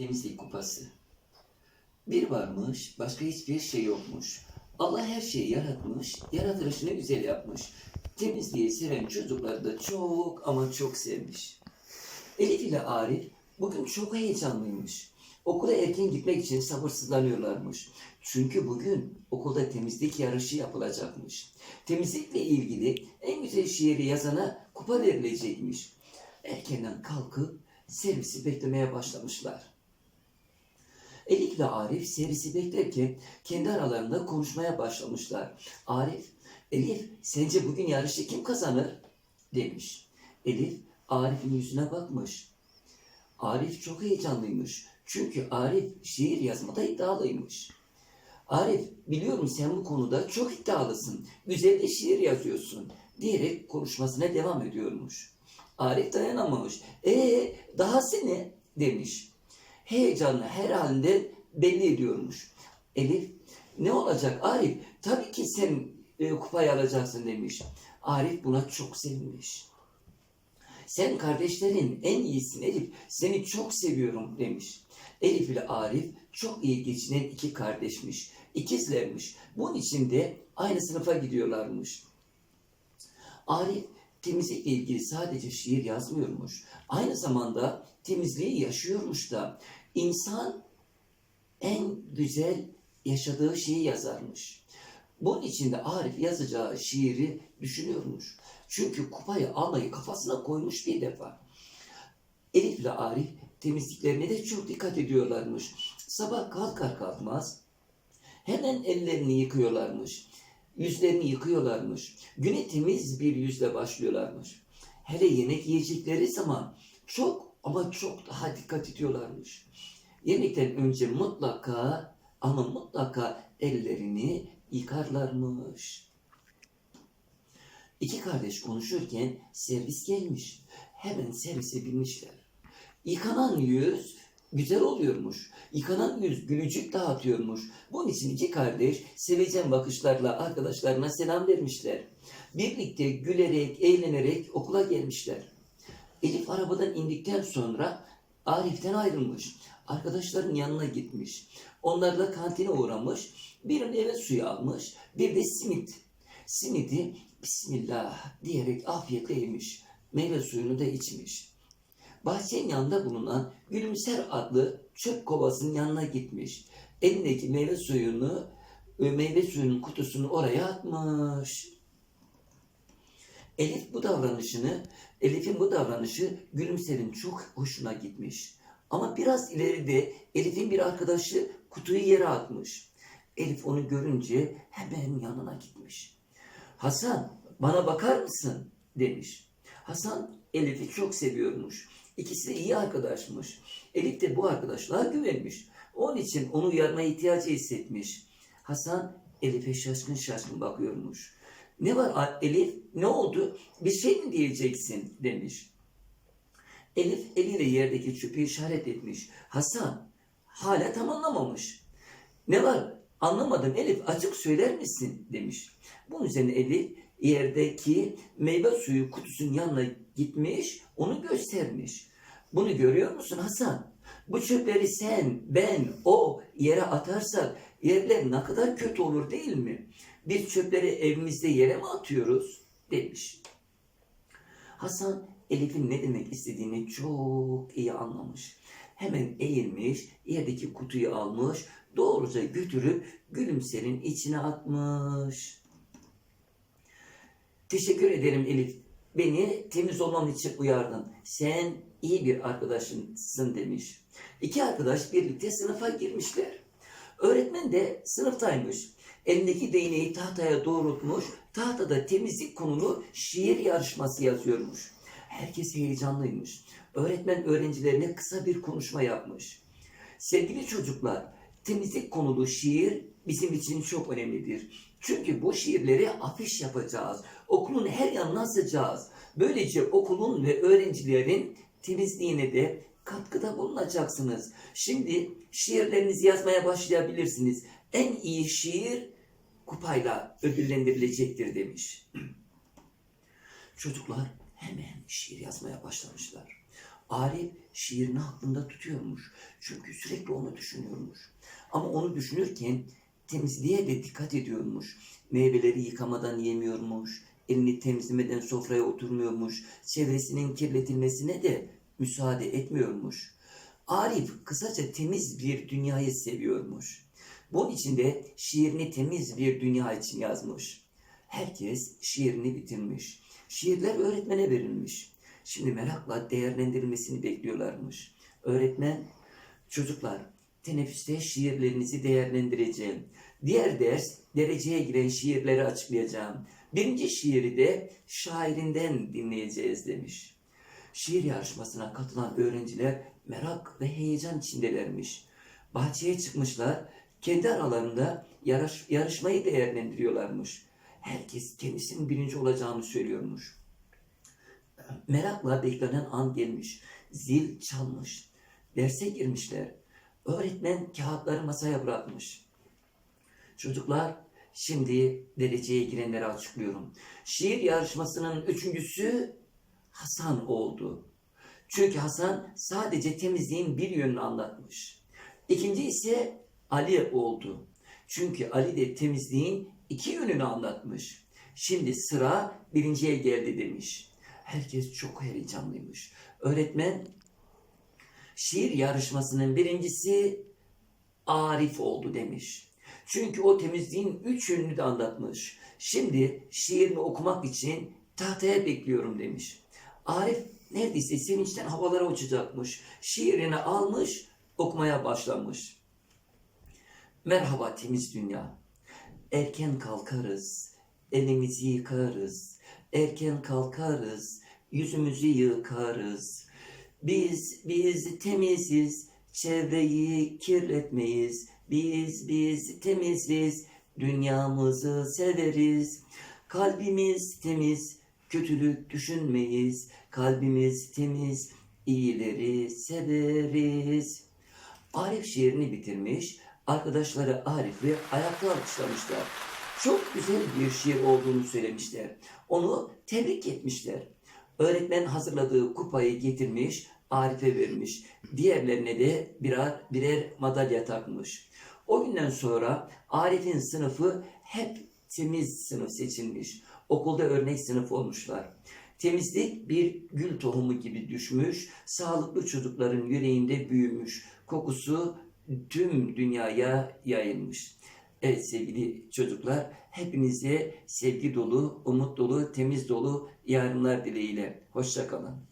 Temizlik kupası. Bir varmış, başka hiçbir şey yokmuş. Allah her şeyi yaratmış, yaratılışını güzel yapmış. Temizliği seven çocukları da çok ama çok sevmiş. Elif ile Arif bugün çok heyecanlıymış. Okula erken gitmek için sabırsızlanıyorlarmış. Çünkü bugün okulda temizlik yarışı yapılacakmış. Temizlikle ilgili en güzel şiiri yazana kupa verilecekmiş. Erkenden kalkıp servisi beklemeye başlamışlar. Elif ve Arif servisi beklerken kendi aralarında konuşmaya başlamışlar. Arif, Elif sence bugün yarışı kim kazanır? demiş. Elif Arif'in yüzüne bakmış. Arif çok heyecanlıymış. Çünkü Arif şiir yazmada iddialıymış. Arif biliyorum sen bu konuda çok iddialısın. Güzel de şiir yazıyorsun diyerek konuşmasına devam ediyormuş. Arif dayanamamış. Ee daha seni demiş. Heyecanlı her halinde belli ediyormuş. Elif ne olacak Arif? Tabii ki sen e, kupayı alacaksın demiş. Arif buna çok sevinmiş. Sen kardeşlerin en iyisin Elif. Seni çok seviyorum demiş. Elif ile Arif çok iyi geçinen iki kardeşmiş. İkizlermiş. Bunun için de aynı sınıfa gidiyorlarmış. Arif temizlikle ilgili sadece şiir yazmıyormuş. Aynı zamanda temizliği yaşıyormuş da. İnsan en güzel yaşadığı şeyi yazarmış. Bunun için de Arif yazacağı şiiri düşünüyormuş. Çünkü kupayı almayı kafasına koymuş bir defa. Elif ile Arif temizliklerine de çok dikkat ediyorlarmış. Sabah kalkar kalkmaz hemen ellerini yıkıyorlarmış. Yüzlerini yıkıyorlarmış. Güne temiz bir yüzle başlıyorlarmış. Hele yemek yiyecekleri zaman çok ama çok daha dikkat ediyorlarmış. Yemekten önce mutlaka ama mutlaka ellerini yıkarlarmış. İki kardeş konuşurken servis gelmiş. Hemen servise binmişler. Yıkanan yüz güzel oluyormuş. Yıkanan yüz gülücük dağıtıyormuş. Bunun için iki kardeş sevecen bakışlarla arkadaşlarına selam vermişler. Birlikte gülerek, eğlenerek okula gelmişler. Elif arabadan indikten sonra Arif'ten ayrılmış. Arkadaşların yanına gitmiş. Onlarla kantine uğramış. Bir meyve suyu almış. Bir de simit. Simidi Bismillah diyerek afiyetle yemiş. Meyve suyunu da içmiş. Bahçenin yanında bulunan Gülümser adlı çöp kovasının yanına gitmiş. Elindeki meyve suyunu, e, meyve suyunun kutusunu oraya atmış. Elif bu davranışını, Elif'in bu davranışı Gülümser'in çok hoşuna gitmiş. Ama biraz ileride Elif'in bir arkadaşı kutuyu yere atmış. Elif onu görünce hemen yanına gitmiş. Hasan bana bakar mısın demiş. Hasan Elif'i çok seviyormuş. İkisi de iyi arkadaşmış. Elif de bu arkadaşlığa güvenmiş. Onun için onu uyarmaya ihtiyacı hissetmiş. Hasan Elif'e şaşkın şaşkın bakıyormuş. Ne var Elif? Ne oldu? Bir şey mi diyeceksin? demiş. Elif eliyle yerdeki çöpü işaret etmiş. Hasan hala tam anlamamış. Ne var? Anlamadım Elif açık söyler misin? demiş. Bunun üzerine Elif yerdeki meyve suyu kutusunun yanına gitmiş, onu göstermiş. Bunu görüyor musun Hasan? Bu çöpleri sen, ben, o yere atarsak yerler ne kadar kötü olur değil mi? Biz çöpleri evimizde yere mi atıyoruz? demiş. Hasan Elif'in ne demek istediğini çok iyi anlamış. Hemen eğilmiş, yerdeki kutuyu almış, doğruca götürüp gülümserin içine atmış. Teşekkür ederim Elif. Beni temiz olmam için uyardın. Sen iyi bir arkadaşımsın demiş. İki arkadaş birlikte sınıfa girmişler. Öğretmen de sınıftaymış. Elindeki değneği tahtaya doğrultmuş. Tahtada temizlik konulu şiir yarışması yazıyormuş. Herkes heyecanlıymış. Öğretmen öğrencilerine kısa bir konuşma yapmış. Sevgili çocuklar, temizlik konulu şiir bizim için çok önemlidir. Çünkü bu şiirleri afiş yapacağız. Okulun her yanına asacağız. Böylece okulun ve öğrencilerin temizliğine de katkıda bulunacaksınız. Şimdi şiirlerinizi yazmaya başlayabilirsiniz. En iyi şiir kupayla ödüllendirilecektir demiş. Çocuklar hemen şiir yazmaya başlamışlar. Arif şiirini aklında tutuyormuş. Çünkü sürekli onu düşünüyormuş. Ama onu düşünürken temizliğe de dikkat ediyormuş. Meyveleri yıkamadan yemiyormuş. Elini temizlemeden sofraya oturmuyormuş. Çevresinin kirletilmesine de müsaade etmiyormuş. Arif kısaca temiz bir dünyayı seviyormuş. Bunun için de şiirini temiz bir dünya için yazmış. Herkes şiirini bitirmiş. Şiirler öğretmene verilmiş. Şimdi merakla değerlendirilmesini bekliyorlarmış. Öğretmen, çocuklar teneffüste şiirlerinizi değerlendireceğim. Diğer ders dereceye giren şiirleri açıklayacağım. Birinci şiiri de şairinden dinleyeceğiz demiş. Şiir yarışmasına katılan öğrenciler merak ve heyecan içindelermiş. Bahçeye çıkmışlar, kendi aralarında yarış, yarışmayı değerlendiriyorlarmış. Herkes kendisinin birinci olacağını söylüyormuş. Merakla beklenen an gelmiş. Zil çalmış. Derse girmişler. Öğretmen kağıtları masaya bırakmış. Çocuklar şimdi dereceye girenleri açıklıyorum. Şiir yarışmasının üçüncüsü Hasan oldu. Çünkü Hasan sadece temizliğin bir yönünü anlatmış. İkinci ise Ali oldu. Çünkü Ali de temizliğin iki yönünü anlatmış. Şimdi sıra birinciye geldi demiş. Herkes çok heyecanlıymış. Öğretmen şiir yarışmasının birincisi Arif oldu demiş. Çünkü o temizliğin üç yönünü de anlatmış. Şimdi şiirini okumak için tahtaya bekliyorum demiş. Arif neredeyse sevinçten havalara uçacakmış. Şiirini almış, okumaya başlamış. Merhaba temiz dünya. Erken kalkarız, elimizi yıkarız. Erken kalkarız, yüzümüzü yıkarız. Biz, biz temiziz, çevreyi kirletmeyiz. Biz, biz temiziz, dünyamızı severiz. Kalbimiz temiz, kötülük düşünmeyiz. Kalbimiz temiz, iyileri severiz. Arif şiirini bitirmiş. Arkadaşları Arif'i ayakta alkışlamışlar. Çok güzel bir şiir olduğunu söylemişler. Onu tebrik etmişler. Öğretmen hazırladığı kupayı getirmiş, Arif'e vermiş. Diğerlerine de birer, birer madalya takmış. O günden sonra Arif'in sınıfı hep temiz sınıf seçilmiş. Okulda örnek sınıf olmuşlar. Temizlik bir gül tohumu gibi düşmüş, sağlıklı çocukların yüreğinde büyümüş, kokusu tüm dünyaya yayılmış. Evet sevgili çocuklar, hepinize sevgi dolu, umut dolu, temiz dolu yarınlar dileğiyle. Hoşçakalın.